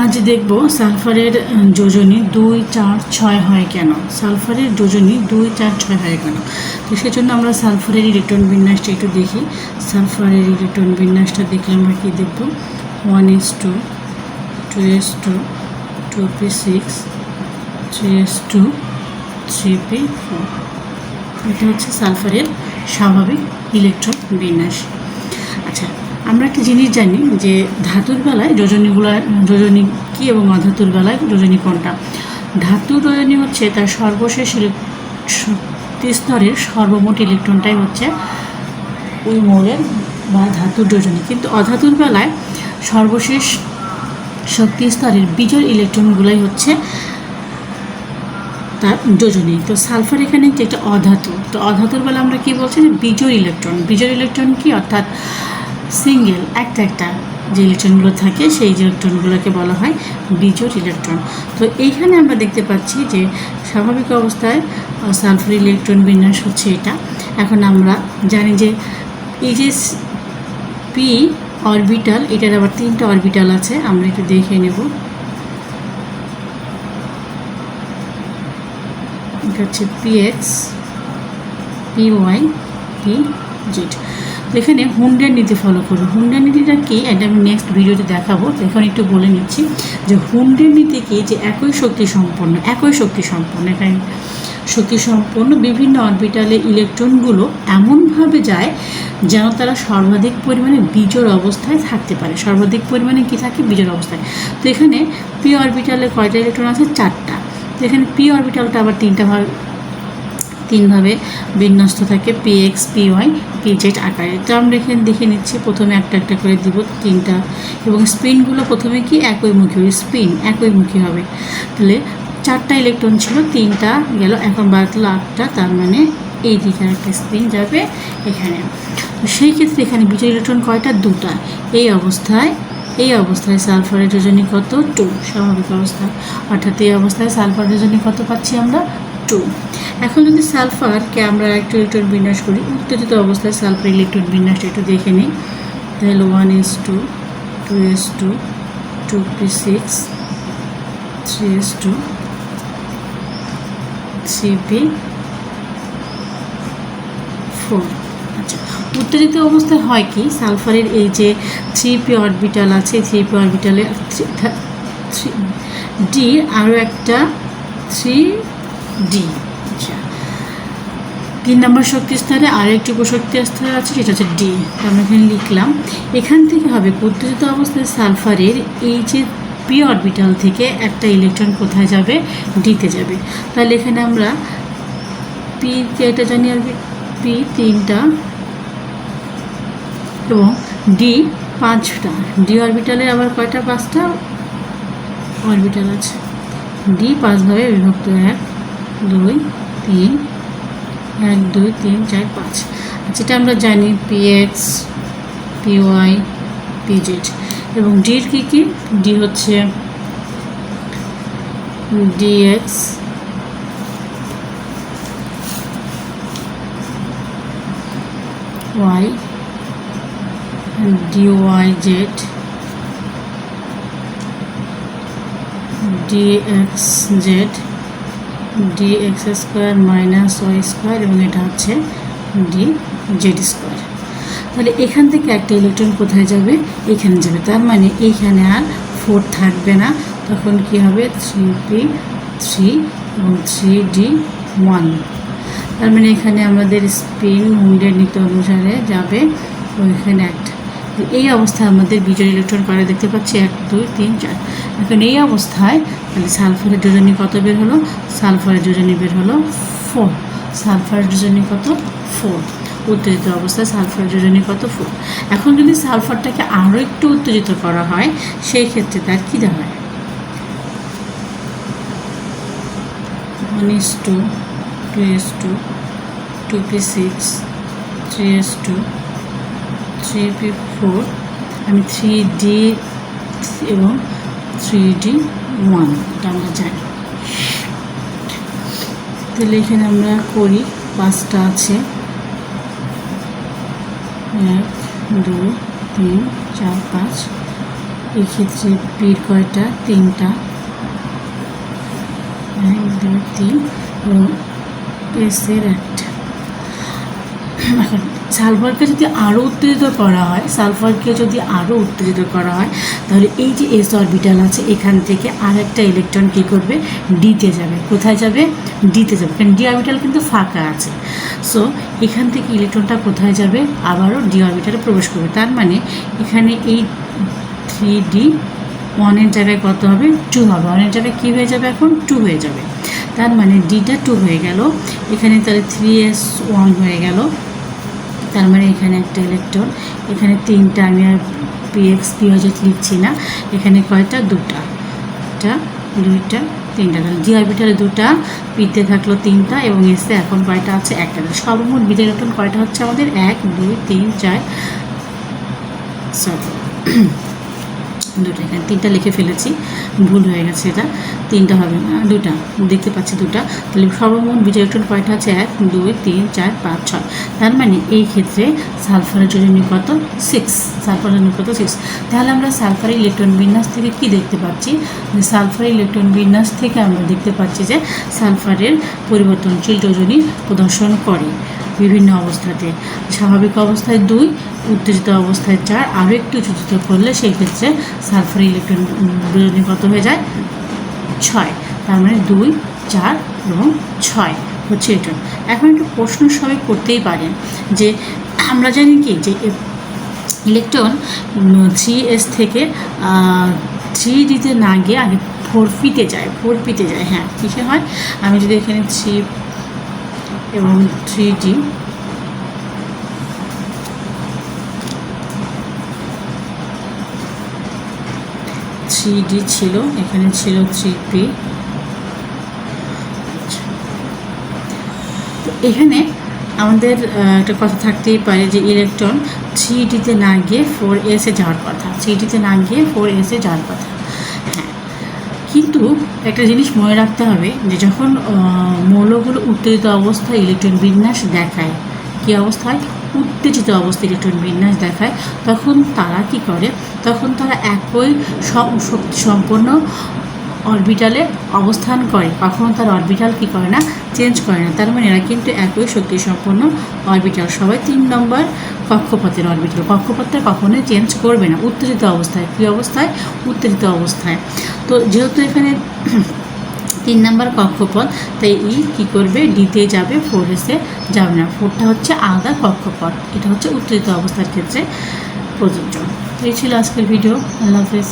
আজ দেখব সালফারের যোজনী দুই চার ছয় হয় কেন? সালফারের যোজনী দুই চার ছয় হয় কেন? তো সেজন্য আমরা সালফারের ইলেকট্রন বিন্যাসটা একটু দেখি। সালফারের ইলেকট্রন বিন্যাসটা দেখলে আমরা কি দেখব? One S two two S two two P six, three S two, three P four. এটা হচ্ছে সালফারের স্বাভাবিক ইলেকট্রন বিন্যাস। আচ্ছা আমরা একটা জিনিস জানি যে ধাতুর বেলায় যোজনীগুলো যোজনী কী এবং অধাতুর বেলায় যোজনী কোনটা? ধাতুর যোজনী হচ্ছে তার সর্বশেষ শক্তি স্তরের সর্বমোট ইলেকট্রনটাই হচ্ছে ওই মোড়ের বা ধাতুর যোজনী কিন্তু অধাতুর বেলায় সর্বশেষ শক্তি স্তরের বিজোড় ইলেকট্রনগুলোই হচ্ছে তার যোজনী তো সালফার এখানে যে একটা অধাতু, তো অধাতুর বেলা আমরা কি বলছি যে বিজোড় ইলেকট্রন। বিজয় ইলেকট্রন কি? অর্থাৎ সিঙ্গেল একটা একটা যে ইলেকট্রনগুলো থাকে, সেই ইলেকট্রনগুলোকে বলা হয় বিজোড় ইলেকট্রন। তো এইখানে আমরা দেখতে পাচ্ছি যে স্বাভাবিক অবস্থায় সালফার ইলেকট্রন বিন্যাস হচ্ছে এটা। এখন আমরা জানি যে এই যে পি অরবিটাল এটার আবার তিনটা অরবিটাল আছে, আমরা একটু দেখে নেব। এটা হচ্ছে পিএক্স পিওয়াই পি জেড এখানে হুন্ডের নীতি ফলো করুন হুন্ডের নীতিটা কি? এটা আমি নেক্সট ভিডিওতে দেখাবো। এখন একটু বলে নিচ্ছি যে হুন্ডের নীতি কি? যে একই শক্তি সম্পন্ন, একই শক্তি সম্পন্ন, এখানে শক্তি সম্পন্ন বিভিন্ন অরবিটালে ইলেকট্রনগুলো এমনভাবে যায় যেন তারা সর্বাধিক পরিমাণে বিজোড় অবস্থায় থাকতে পারে। সর্বাধিক পরিমাণে কি থাকে? বিজোড় অবস্থায়। তো এখানে পি অরবিটালে কয়টা ইলেকট্রন আছে? চারটা। এখানে পি অরবিটালটা আবার তিনটা ভাগ তিনভাবে বিন্যস্ত থাকে P X P Y P Z আকারে। তো আমরা এখানে দেখে নিচ্ছি, প্রথমে একটা একটা করে দিব তিনটা। এবং স্পিনগুলো প্রথমে কি? একইমুখী হবে, স্পিন একইমুখী হবে। তাহলে চারটা ইলেকট্রন ছিল, তিনটা গেল, এখন বাড়লো আটটা, তার মানে এই দিকে একটা স্পিন যাবে এখানে। সেই ক্ষেত্রে এখানে বিজয় ইলেকট্রন কয়টা? দুটা। এই অবস্থায় এই অবস্থায় সালফারের যোজনী কত? টু। স্বাভাবিক অবস্থা। অর্থাৎ এই অবস্থায় সালফার যোজনী কত পাচ্ছি আমরা? টু। এখন যদি সালফারকে আমরা একটু ইলেকট্রন বিন্যাস করি, উত্তেজিত অবস্থায় সালফার ইলেকট্রন বিন্যাসটা একটু দেখে নিই। তাহলে one S two two S two two P six three S two three P four আচ্ছা উত্তেজিত অবস্থায় হয় কি? সালফারের এই যে থ্রি পি অরবিটাল আছে থ্রি পি অরবিটালে ডি আরও একটা থ্রি ডি তিন নম্বর শক্তি স্তরে আর একটি উপশক্তি স্তর আছে, সেটা হচ্ছে ডি আমরা এখানে লিখলাম, এখান থেকে হবে উত্তেজিত অবস্থায় সালফারের এই যে পি অরবিটাল থেকে একটা ইলেকট্রন কোথায় যাবে? ডিতে যাবে। তাহলে এখানে আমরা পি এটা জানি আর পি তিনটা এবং ডি পাঁচটা। ডি অরবিটালের আবার কয়টা? পাঁচটা অরবিটাল আছে। ডি পাঁচভাবে বিভক্ত এক, দুই, তিন এক, দুই, তিন, চার, পাঁচ। যেটা আমরা জানি P X P Y P Z এবং ডির কী কী? ডি হচ্ছে D X Y D Y Z D X Z D X square minus Y square এবং এটা হচ্ছে ডি জেড স্কোয়ার তাহলে এখান থেকে একটা ইলেকট্রন কোথায় যাবে? এখানে যাবে। তার মানে এইখানে আর ফোর থাকবে না। তখন কি হবে? থ্রি পি থ্রি এবং থ্রি ডি ওয়ান তার মানে এখানে আমাদের স্পিন মুন্ডের নীতি অনুসারে যাবে। ওইখানে একটা এই অবস্থায় আমাদের বিজয় ইলেকট্রন করে দেখতে পাচ্ছি এক, দুই, তিন, চার। এখন এই অবস্থায় তাহলে সালফারের যোজনী কত বের হলো? সালফারের যোজনী বের হলো ফোর সালফারের যোজনী কত? ফোর উত্তেজিত অবস্থায় সালফার যোজনী কত? ফোর এখন যদি সালফারটাকে আরও একটু উত্তেজিত করা হয়, সেই ক্ষেত্রে তার কী দাঁড়ায় one S two two S two two P six three S two three P four আমি থ্রি ডি এবং থ্রি ডি ওয়ান এটা আমরা জানি তাহলে এখানে আমরা করি, পাঁচটা আছে। এক, দুই, তিন, চার, পাঁচ। এই ক্ষেত্রে পির কয়টা? তিনটা। এক, দুই, তিন। এবং এসের একটা। সালফারকে যদি আরও উত্তেজিত করা হয়, সালফারকে যদি আরও উত্তেজিত করা হয়, তাহলে এই যে এস অরবিটাল আছে, এখান থেকে আর একটা ইলেকট্রন কী করবে? ডিতে যাবে। কোথায় যাবে? ডিতে যাবে। কারণ ডি অরবিটাল কিন্তু ফাঁকা আছে। সো এখান থেকে ইলেকট্রনটা কোথায় যাবে? আবারও ডি অরবিটালে প্রবেশ করবে। তার মানে এখানে এই থ্রি ডি ওয়ানের জায়গায় কত হবে? টু হবে। ওয়ানের জায়গায় কী হয়ে যাবে এখন? টু হয়ে যাবে। তার মানে ডিটা টু হয়ে গেল। এখানে তাহলে থ্রি এস ওয়ান হয়ে গেল। তার মানে এখানে একটা ইলেকট্রন এখানে তিনটা, আমি আর পিএক্স পিওজেট লিখছি না, এখানে কয়টা? দুটা। একটা দুইটা, তিনটা। তাহলে জি অরবিটালে দুটা পিতে থাকল তিনটা এবং এসে এখন কয়টা আছে? একটা। সর্বমোট বিজয় ইলেকট্রন কয়টা হচ্ছে আমাদের? এক, দুই, তিন, চার সরি দুটো এখানে, তিনটা লিখে ফেলেছি, ভুল হয়ে গেছে এটা, তিনটা হবে না, দুটা, দেখতে পাচ্ছি দুটা, তাহলে সর্বমোট বিজয় ইলেকট্রন কয়টা আছে এক, দুই, তিন, চার, পাঁচ, ছয়, তার মানে এই ক্ষেত্রে সালফারের যোজনী কত সিক্স সালফারের কত সিক্স তাহলে আমরা সালফারের ইলেকট্রন বিন্যাস থেকে কি দেখতে পাচ্ছি? যে সালফারের ইলেকট্রন বিন্যাস থেকে আমরা দেখতে পাচ্ছি যে সালফারের পরিবর্তনশীল যোজনী প্রদর্শন করে, বিভিন্ন অবস্থাতে, স্বাভাবিক অবস্থায় দুই উত্তেজিত অবস্থায় চার আরও একটু উত্তেজিত করলে সেই ক্ষেত্রে সালফার ইলেকট্রন বিরোধী কত হয়ে যায় ছয়। তার মানে দুই, চার এবং ছয় হচ্ছে এটা এখন একটু প্রশ্ন সবাই করতেই পারেন যে, আমরা জানি কি যে ইলেকট্রন থ্রি এস থেকে থ্রি ডিতে না গিয়ে আগে ফোর পিতে যায় ফোর পিতে যায়। হ্যাঁ কিসে হয়? আমি যদি এখানে থ্রি এবং থ্রি ডি থ্রি ডি ছিল, এখানে ছিল থ্রি পি এখানে আমাদের একটা কথা থাকতেই পারে যে ইলেকট্রন থ্রি ডিতে না গিয়ে ফোর এসে যাওয়ার কথা। থ্রি ডিতে না গিয়ে ফোর এসে যাওয়ার কথা। হ্যাঁ কিন্তু একটা জিনিস মনে রাখতে হবে যে যখন মৌলগুলো উত্তেজিত অবস্থায় ইলেকট্রন বিন্যাস দেখায়, কী অবস্থায় উত্তেজিত অবস্থায় ইলেকট্রন বিন্যাস দেখায়, তখন তারা কি করে? তখন তারা একই শক্তি সম্পন্ন অরবিটালে অবস্থান করে। কখনও তার অরবিটাল কি করে না? চেঞ্জ করে না। তার মানে এরা কিন্তু একই শক্তি সম্পন্ন অরবিটাল। সবাই তিন নম্বর কক্ষপথের অরবিটাল। কক্ষপথটা কখনোই চেঞ্জ করবে না। উত্তেজিত অবস্থায়। কী অবস্থায়? উত্তেজিত অবস্থায়। তো যেহেতু এখানে তিন নাম্বার কক্ষপথ। তাই ই কী করবে? ডিতে যাবে ফোর এসে যাবে না। ফোরটা হচ্ছে আলাদা কক্ষপথ। এটা হচ্ছে উত্তেজিত অবস্থার ক্ষেত্রে প্রযোজ্য। এই ছিল আজকের ভিডিও আল্লাহ হাফেজ।